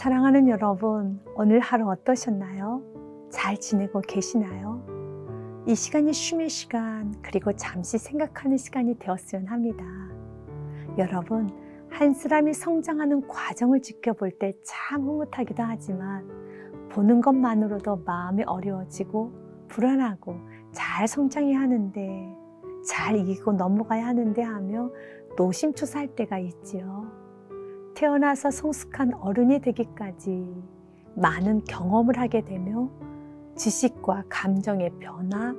사랑하는 여러분, 오늘 하루 어떠셨나요? 잘 지내고 계시나요? 이 시간이 쉼의 시간, 그리고 잠시 생각하는 시간이 되었으면 합니다. 여러분, 한 사람이 성장하는 과정을 지켜볼 때 참 흐뭇하기도 하지만 보는 것만으로도 마음이 어려워지고 불안하고 잘 성장해야 하는데 잘 이기고 넘어가야 하는데 하며 노심초사할 때가 있지요. 태어나서 성숙한 어른이 되기까지 많은 경험을 하게 되며 지식과 감정의 변화,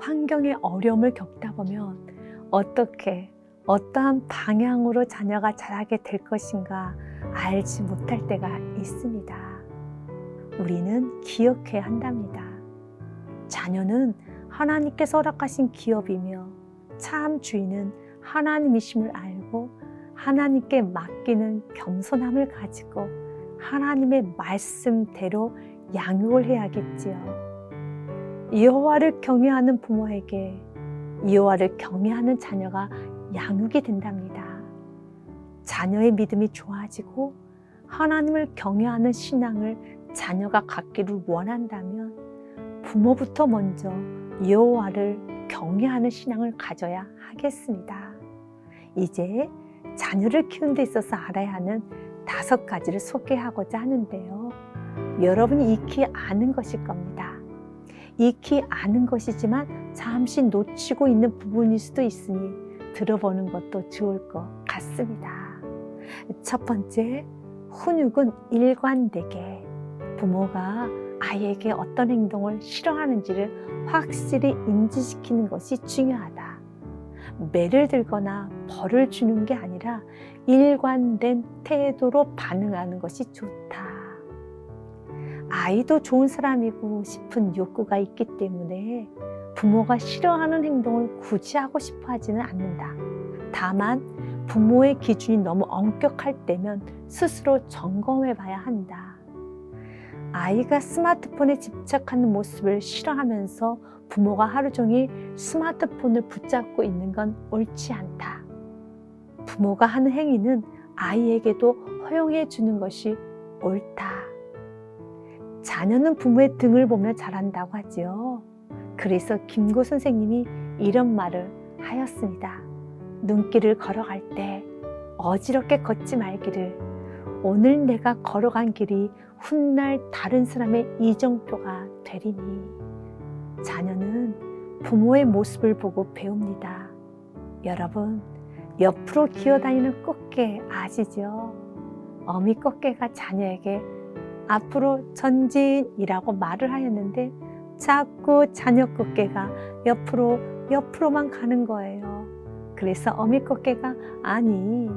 환경의 어려움을 겪다 보면 어떻게 어떠한 방향으로 자녀가 자라게 될 것인가 알지 못할 때가 있습니다. 우리는 기억해야 한답니다. 자녀는 하나님께서 허락하신 기업이며 참 주인은 하나님이심을 알고 하나님께 맡기는 겸손함을 가지고 하나님의 말씀대로 양육을 해야겠지요. 여호와를 경외하는 부모에게 여호와를 경외하는 자녀가 양육이 된답니다. 자녀의 믿음이 좋아지고 하나님을 경외하는 신앙을 자녀가 갖기를 원한다면 부모부터 먼저 여호와를 경외하는 신앙을 가져야 하겠습니다. 이제 자녀를 키우는 데 있어서 알아야 하는 다섯 가지를 소개하고자 하는데요. 여러분이 익히 아는 것일 겁니다. 익히 아는 것이지만 잠시 놓치고 있는 부분일 수도 있으니 들어보는 것도 좋을 것 같습니다. 첫 번째, 훈육은 일관되게 부모가 아이에게 어떤 행동을 싫어하는지를 확실히 인지시키는 것이 중요하다. 매를 들거나 벌을 주는 게 아니라 일관된 태도로 반응하는 것이 좋다. 아이도 좋은 사람이고 싶은 욕구가 있기 때문에 부모가 싫어하는 행동을 굳이 하고 싶어 하지는 않는다. 다만 부모의 기준이 너무 엄격할 때면 스스로 점검해 봐야 한다. 아이가 스마트폰에 집착하는 모습을 싫어하면서 부모가 하루 종일 스마트폰을 붙잡고 있는 건 옳지 않다. 부모가 하는 행위는 아이에게도 허용해 주는 것이 옳다. 자녀는 부모의 등을 보며 자란다고 하지요. 그래서 김구 선생님이 이런 말을 하였습니다. 눈길을 걸어갈 때 어지럽게 걷지 말기를 오늘 내가 걸어간 길이 훗날 다른 사람의 이정표가 되리니 자녀는 부모의 모습을 보고 배웁니다. 여러분, 옆으로 기어다니는 꽃게 아시죠? 어미 꽃게가 자녀에게 앞으로 전진이라고 말을 하였는데 자꾸 자녀 꽃게가 옆으로 옆으로만 가는 거예요. 그래서 어미 꽃게가 아니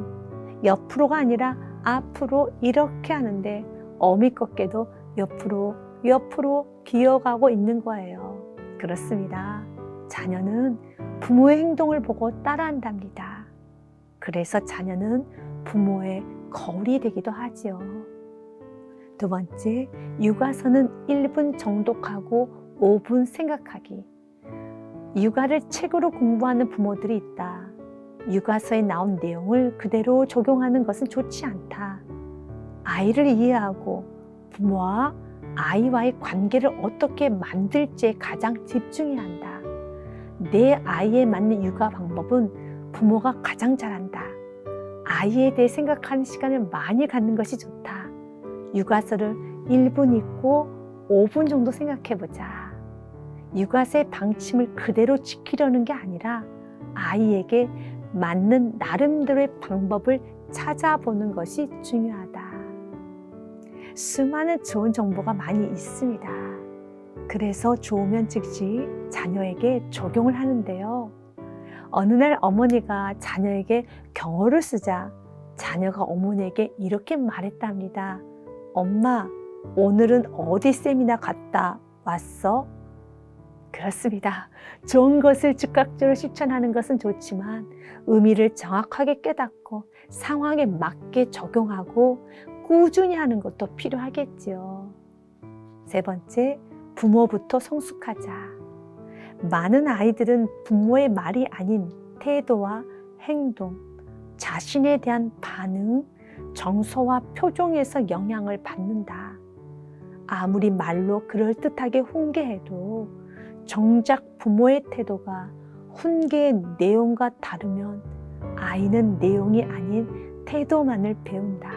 옆으로가 아니라 앞으로 이렇게 하는데 어미 꽃게도 옆으로 옆으로 기어가고 있는 거예요. 그렇습니다. 자녀는 부모의 행동을 보고 따라한답니다. 그래서 자녀는 부모의 거울이 되기도 하지요. 두 번째, 육아서는 1분 정독하고 5분 생각하기. 육아를 책으로 공부하는 부모들이 있다. 육아서에 나온 내용을 그대로 적용하는 것은 좋지 않다. 아이를 이해하고 부모와 아이와의 관계를 어떻게 만들지에 가장 집중해야 한다. 내 아이에 맞는 육아 방법은 부모가 가장 잘한다. 아이에 대해 생각하는 시간을 많이 갖는 것이 좋다. 육아서를 1분 읽고 5분 정도 생각해 보자. 육아서의 방침을 그대로 지키려는 게 아니라 아이에게 맞는 나름대로의 방법을 찾아보는 것이 중요하다. 수많은 좋은 정보가 많이 있습니다. 그래서 좋으면 즉시 자녀에게 적용을 하는데요. 어느 날 어머니가 자녀에게 경어를 쓰자 자녀가 어머니에게 이렇게 말했답니다. 엄마, 오늘은 어디 세미나 갔다 왔어? 그렇습니다. 좋은 것을 즉각적으로 실천하는 것은 좋지만 의미를 정확하게 깨닫고 상황에 맞게 적용하고 꾸준히 하는 것도 필요하겠지요. 세 번째, 부모부터 성숙하자. 많은 아이들은 부모의 말이 아닌 태도와 행동, 자신에 대한 반응, 정서와 표정에서 영향을 받는다. 아무리 말로 그럴듯하게 훈계해도 정작 부모의 태도가 훈계의 내용과 다르면 아이는 내용이 아닌 태도만을 배운다.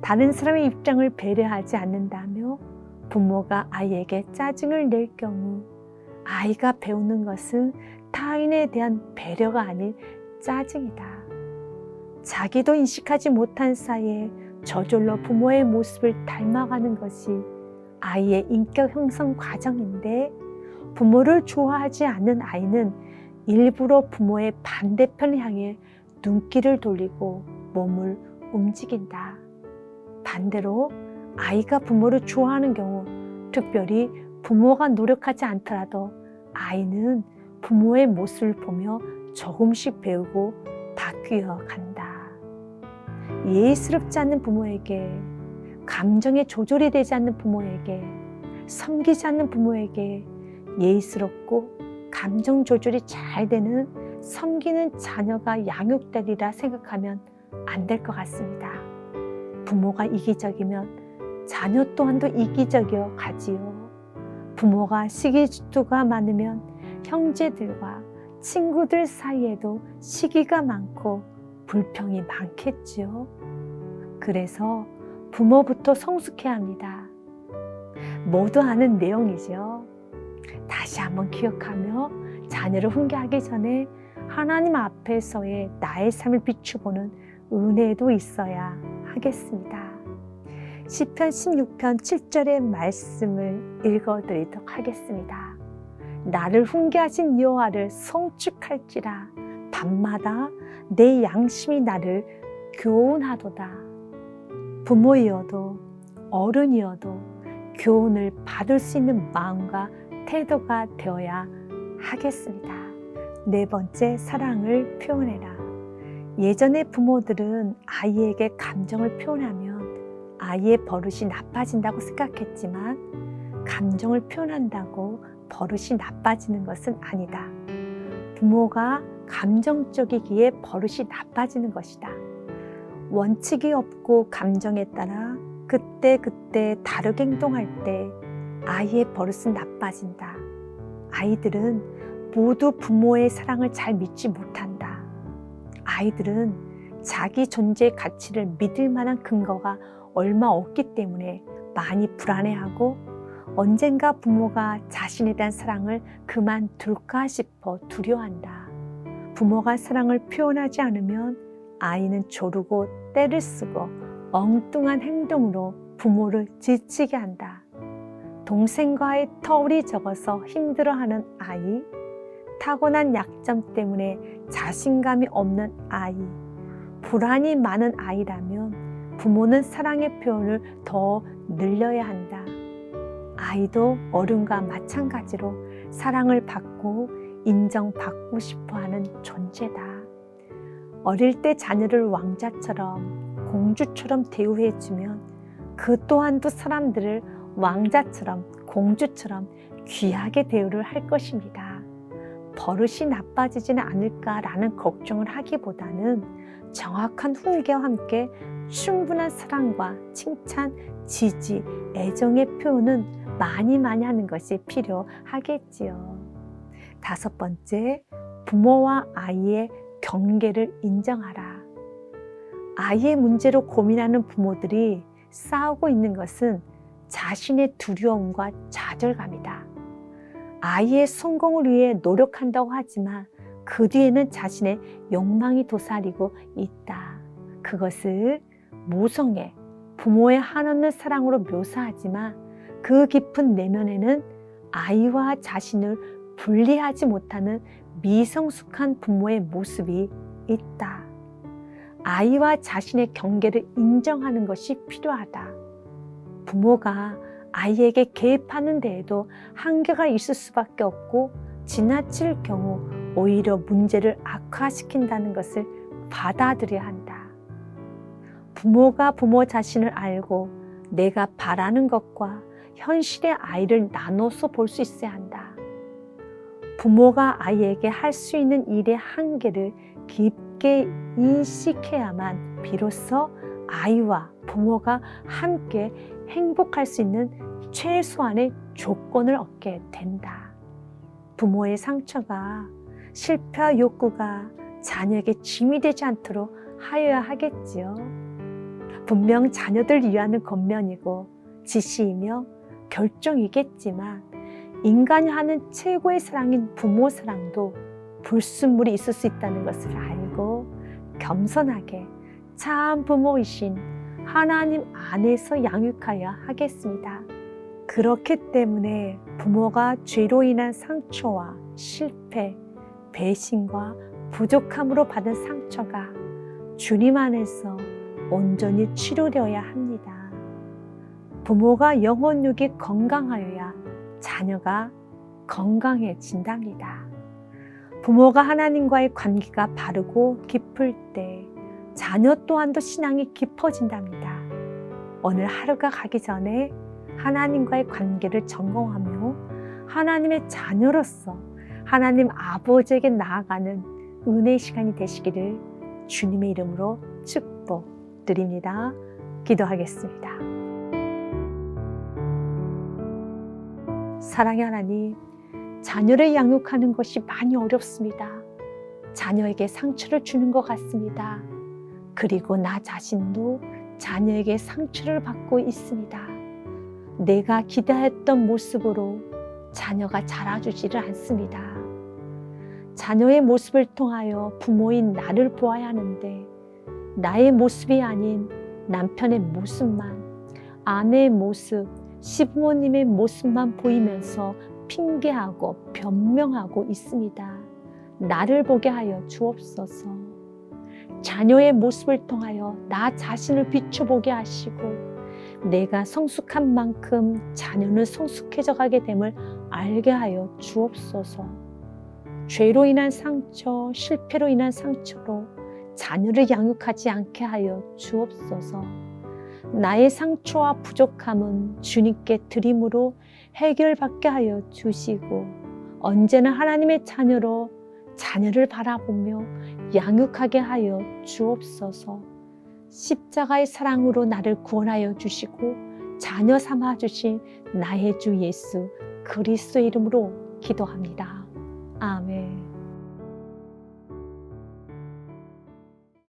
다른 사람의 입장을 배려하지 않는다며 부모가 아이에게 짜증을 낼 경우 아이가 배우는 것은 타인에 대한 배려가 아닌 짜증이다. 자기도 인식하지 못한 사이에 저절로 부모의 모습을 닮아가는 것이 아이의 인격 형성 과정인데 부모를 좋아하지 않는 아이는 일부러 부모의 반대편을 향해 눈길을 돌리고 몸을 움직인다. 반대로 아이가 부모를 좋아하는 경우 특별히 부모가 노력하지 않더라도 아이는 부모의 모습을 보며 조금씩 배우고 바뀌어 간다. 예의스럽지 않는 부모에게, 감정에 조절이 되지 않는 부모에게, 섬기지 않는 부모에게 예의스럽고 감정 조절이 잘 되는 섬기는 자녀가 양육되리라 생각하면 안 될 것 같습니다. 부모가 이기적이면 자녀 또한도 이기적이어 가지요. 부모가 시기주투가 많으면 형제들과 친구들 사이에도 시기가 많고 불평이 많겠지요. 그래서 부모부터 성숙해야 합니다. 모두 아는 내용이죠. 다시 한번 기억하며 자녀를 훈계하기 전에 하나님 앞에서의 나의 삶을 비추보는 은혜도 있어야 하겠습니다. 시편 16편 7절의 말씀을 읽어드리도록 하겠습니다. 나를 훈계하신 여호와를 성축할지라 밤마다 내 양심이 나를 교훈하도다. 부모이어도 어른이어도 교훈을 받을 수 있는 마음과 태도가 되어야 하겠습니다. 네 번째, 사랑을 표현해라. 예전의 부모들은 아이에게 감정을 표현하면 아이의 버릇이 나빠진다고 생각했지만 감정을 표현한다고 버릇이 나빠지는 것은 아니다. 부모가 감정적이기에 버릇이 나빠지는 것이다. 원칙이 없고 감정에 따라 그때그때 다르게 행동할 때 아이의 버릇은 나빠진다. 아이들은 모두 부모의 사랑을 잘 믿지 못한다. 아이들은 자기 존재의 가치를 믿을 만한 근거가 얼마 없기 때문에 많이 불안해하고 언젠가 부모가 자신에 대한 사랑을 그만둘까 싶어 두려워한다. 부모가 사랑을 표현하지 않으면 아이는 조르고 때를 쓰고 엉뚱한 행동으로 부모를 지치게 한다. 동생과의 터울이 적어서 힘들어하는 아이, 타고난 약점 때문에 자신감이 없는 아이, 불안이 많은 아이라면 부모는 사랑의 표현을 더 늘려야 한다. 아이도 어른과 마찬가지로 사랑을 받고 인정받고 싶어 하는 존재다. 어릴 때 자녀를 왕자처럼 공주처럼 대우해주면 그 또한도 사람들을 왕자처럼 공주처럼 귀하게 대우를 할 것입니다. 버릇이 나빠지지는 않을까라는 걱정을 하기보다는 정확한 훈계와 함께 충분한 사랑과 칭찬, 지지, 애정의 표현은 많이 많이 하는 것이 필요하겠지요. 다섯 번째, 부모와 아이의 경계를 인정하라. 아이의 문제로 고민하는 부모들이 싸우고 있는 것은 자신의 두려움과 좌절감이다. 아이의 성공을 위해 노력한다고 하지만 그 뒤에는 자신의 욕망이 도사리고 있다. 그것을 모성애, 부모의 한없는 사랑으로 묘사하지만 그 깊은 내면에는 아이와 자신을 분리하지 못하는 미성숙한 부모의 모습이 있다. 아이와 자신의 경계를 인정하는 것이 필요하다. 부모가 아이에게 개입하는 데에도 한계가 있을 수밖에 없고 지나칠 경우 오히려 문제를 악화시킨다는 것을 받아들여야 한다. 부모가 부모 자신을 알고 내가 바라는 것과 현실의 아이를 나눠서 볼 수 있어야 한다. 부모가 아이에게 할 수 있는 일의 한계를 함께 인식해야만 비로소 아이와 부모가 함께 행복할 수 있는 최소한의 조건을 얻게 된다. 부모의 상처가 실패와 욕구가 자녀에게 짐이 되지 않도록 하여야 하겠지요. 분명 자녀들 위하는 겉면이고 지시이며 결정이겠지만 인간이 하는 최고의 사랑인 부모 사랑도 불순물이 있을 수 있다는 것을 알고 겸손하게 참 부모이신 하나님 안에서 양육하여 하겠습니다. 그렇기 때문에 부모가 죄로 인한 상처와 실패, 배신과 부족함으로 받은 상처가 주님 안에서 온전히 치료되어야 합니다. 부모가 영혼육이 건강하여야 자녀가 건강해진답니다. 부모가 하나님과의 관계가 바르고 깊을 때 자녀 또한도 신앙이 깊어진답니다. 오늘 하루가 가기 전에 하나님과의 관계를 점검하며 하나님의 자녀로서 하나님 아버지에게 나아가는 은혜 시간이 되시기를 주님의 이름으로 축복드립니다. 기도하겠습니다. 사랑의 하나님, 자녀를 양육하는 것이 많이 어렵습니다. 자녀에게 상처를 주는 것 같습니다. 그리고 나 자신도 자녀에게 상처를 받고 있습니다. 내가 기대했던 모습으로 자녀가 자라주지를 않습니다. 자녀의 모습을 통하여 부모인 나를 보아야 하는데 나의 모습이 아닌 남편의 모습만, 아내의 모습, 시부모님의 모습만 보이면서 핑계하고 변명하고 있습니다. 나를 보게 하여 주옵소서. 자녀의 모습을 통하여 나 자신을 비춰보게 하시고 내가 성숙한 만큼 자녀는 성숙해져 가게 됨을 알게 하여 주옵소서. 죄로 인한 상처, 실패로 인한 상처로 자녀를 양육하지 않게 하여 주옵소서. 나의 상처와 부족함은 주님께 드림으로 해결받게 하여 주시고 언제나 하나님의 자녀로 자녀를 바라보며 양육하게 하여 주옵소서. 십자가의 사랑으로 나를 구원하여 주시고 자녀 삼아 주신 나의 주 예수 그리스도 이름으로 기도합니다. 아멘.